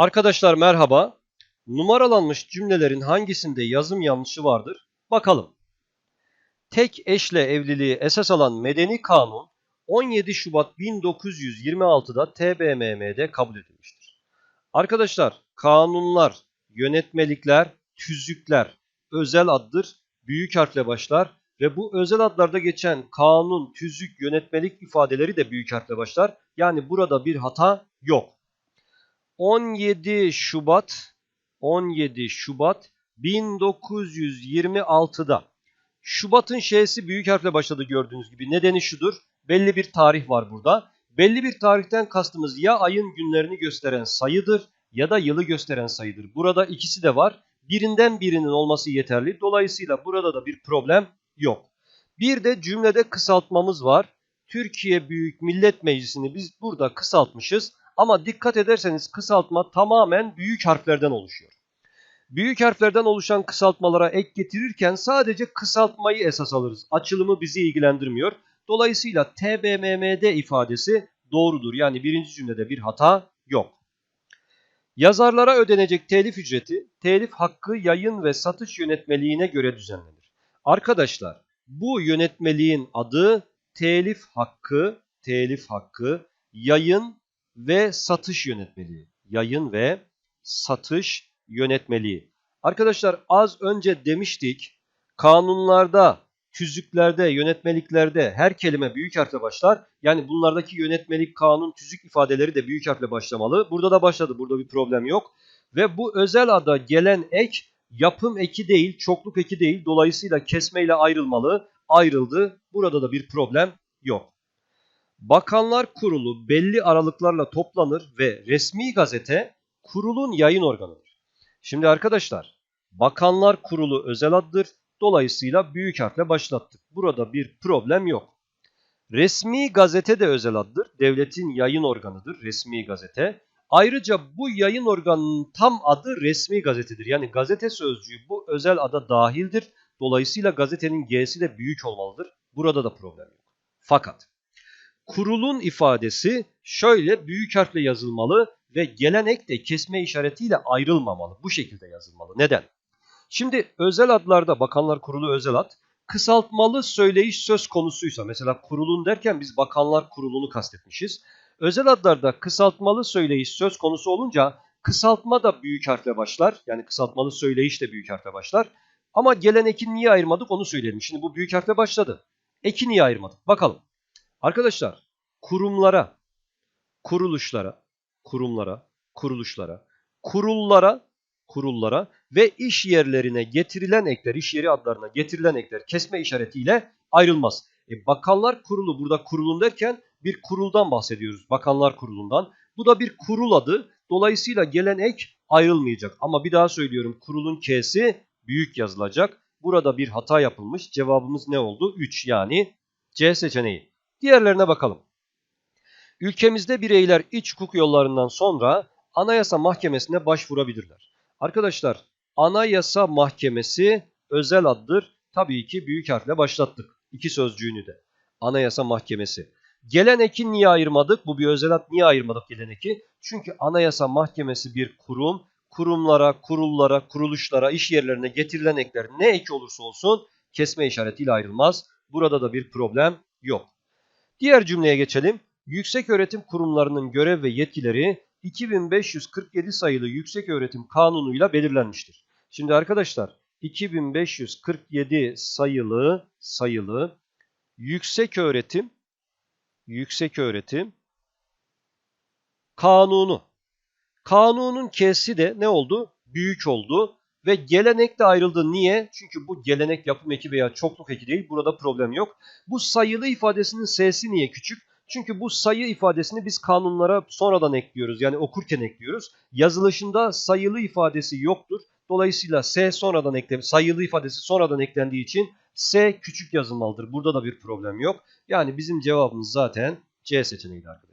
Arkadaşlar merhaba. Numaralanmış cümlelerin hangisinde yazım yanlışı vardır? Bakalım. Tek eşle evliliği esas alan Medeni Kanun 17 Şubat 1926'da TBMM'de kabul edilmiştir. Arkadaşlar kanunlar, yönetmelikler, tüzükler özel addır, büyük harfle başlar ve bu özel adlarda geçen kanun, tüzük, yönetmelik ifadeleri de büyük harfle başlar. Yani burada bir hata yok. 17 Şubat 17 Şubat 1926'da Şubat'ın şeysi büyük harfle başladı gördüğünüz gibi. Nedeni şudur. Belli bir tarih var burada. Belli bir tarihten kastımız ya ayın günlerini gösteren sayıdır ya da yılı gösteren sayıdır. Burada ikisi de var. Birinden birinin olması yeterli. Dolayısıyla burada da bir problem yok. Bir de cümlede kısaltmamız var. Türkiye Büyük Millet Meclisi'ni biz burada kısaltmışız. Ama dikkat ederseniz kısaltma tamamen büyük harflerden oluşuyor. Büyük harflerden oluşan kısaltmalara ek getirirken sadece kısaltmayı esas alırız. Açılımı bizi ilgilendirmiyor. Dolayısıyla TBMMD ifadesi doğrudur. Yani birinci cümlede bir hata yok. Yazarlara ödenecek telif ücreti, telif hakkı yayın ve satış yönetmeliğine göre düzenlenir. Arkadaşlar bu yönetmeliğin adı telif hakkı, telif hakkı, yayın ve satış yönetmeliği. Yayın ve satış yönetmeliği. Arkadaşlar az önce demiştik kanunlarda, tüzüklerde, yönetmeliklerde her kelime büyük harfle başlar. Yani bunlardaki yönetmelik, kanun, tüzük ifadeleri de büyük harfle başlamalı. Burada da başladı. Burada bir problem yok. Ve bu özel ada gelen ek yapım eki değil, çokluk eki değil. Dolayısıyla kesmeyle ayrılmalı. Ayrıldı. Burada da bir problem yok. Bakanlar Kurulu belli aralıklarla toplanır ve resmi gazete kurulun yayın organıdır. Şimdi arkadaşlar Bakanlar Kurulu özel addır. Dolayısıyla büyük harfle başlattık. Burada bir problem yok. Resmi gazete de özel addır. Devletin yayın organıdır resmi gazete. Ayrıca bu yayın organının tam adı resmi gazetedir. Yani gazete sözcüğü bu özel ada dahildir. Dolayısıyla gazetenin G'si de büyük olmalıdır. Burada da problem yok. Fakat kurulun ifadesi şöyle büyük harfle yazılmalı ve gelen ek de kesme işaretiyle ayrılmamalı. Bu şekilde yazılmalı. Neden? Şimdi özel adlarda Bakanlar Kurulu özel ad kısaltmalı söyleyiş söz konusuysa mesela kurulun derken biz Bakanlar Kurulu'nu kastetmişiz. Özel adlarda kısaltmalı söyleyiş söz konusu olunca kısaltma da büyük harfle başlar. Yani kısaltmalı söyleyiş de büyük harfle başlar. Ama gelen eki niye ayırmadık onu söyleyelim. Şimdi bu büyük harfle başladı. Eki niye ayırmadık? Bakalım. Arkadaşlar kurumlara, kuruluşlara, kurumlara, kuruluşlara, kurullara, kurullara ve iş yerlerine getirilen ekler, iş yeri adlarına getirilen ekler kesme işaretiyle ayrılmaz. E, Bakanlar Kurulu burada kurulun derken bir kuruldan bahsediyoruz. Bakanlar Kurulu'ndan. Bu da bir kurul adı. Dolayısıyla gelen ek ayrılmayacak. Ama bir daha söylüyorum kurulun K'si büyük yazılacak. Burada bir hata yapılmış. Cevabımız ne oldu? 3 yani C seçeneği. Diğerlerine bakalım. Ülkemizde bireyler iç hukuk yollarından sonra Anayasa Mahkemesi'ne başvurabilirler. Arkadaşlar Anayasa Mahkemesi özel addır. Tabii ki büyük harfle başlattık. İki sözcüğünü de. Anayasa Mahkemesi. Gelen eki niye ayırmadık? Bu bir özel ad. Niye ayırmadık gelen eki? Çünkü Anayasa Mahkemesi bir kurum. Kurumlara, kurullara, kuruluşlara, iş yerlerine getirilen ekler ne eki olursa olsun kesme işaretiyle ayrılmaz. Burada da bir problem yok. Diğer cümleye geçelim. Yüksek öğretim kurumlarının görev ve yetkileri 2547 sayılı Yüksek Öğretim Kanunu'yla belirlenmiştir. Şimdi arkadaşlar 2547 sayılı sayılı Yüksek Öğretim Yüksek Öğretim Kanunu. Kanunun kesi de ne oldu? Büyük oldu ve gelenek de ayrıldı. Niye? Çünkü bu gelenek yapım eki veya çokluk eki değil. Burada problem yok. Bu sayılı ifadesinin sesi niye küçük? Çünkü bu sayı ifadesini biz kanunlara sonradan ekliyoruz. Yani okurken ekliyoruz. Yazılışında sayılı ifadesi yoktur. Dolayısıyla S sonradan eklenmiş, sayılı ifadesi sonradan eklendiği için S küçük yazılmalıdır. Burada da bir problem yok. Yani bizim cevabımız zaten C seçeneğiydi arkadaşlar.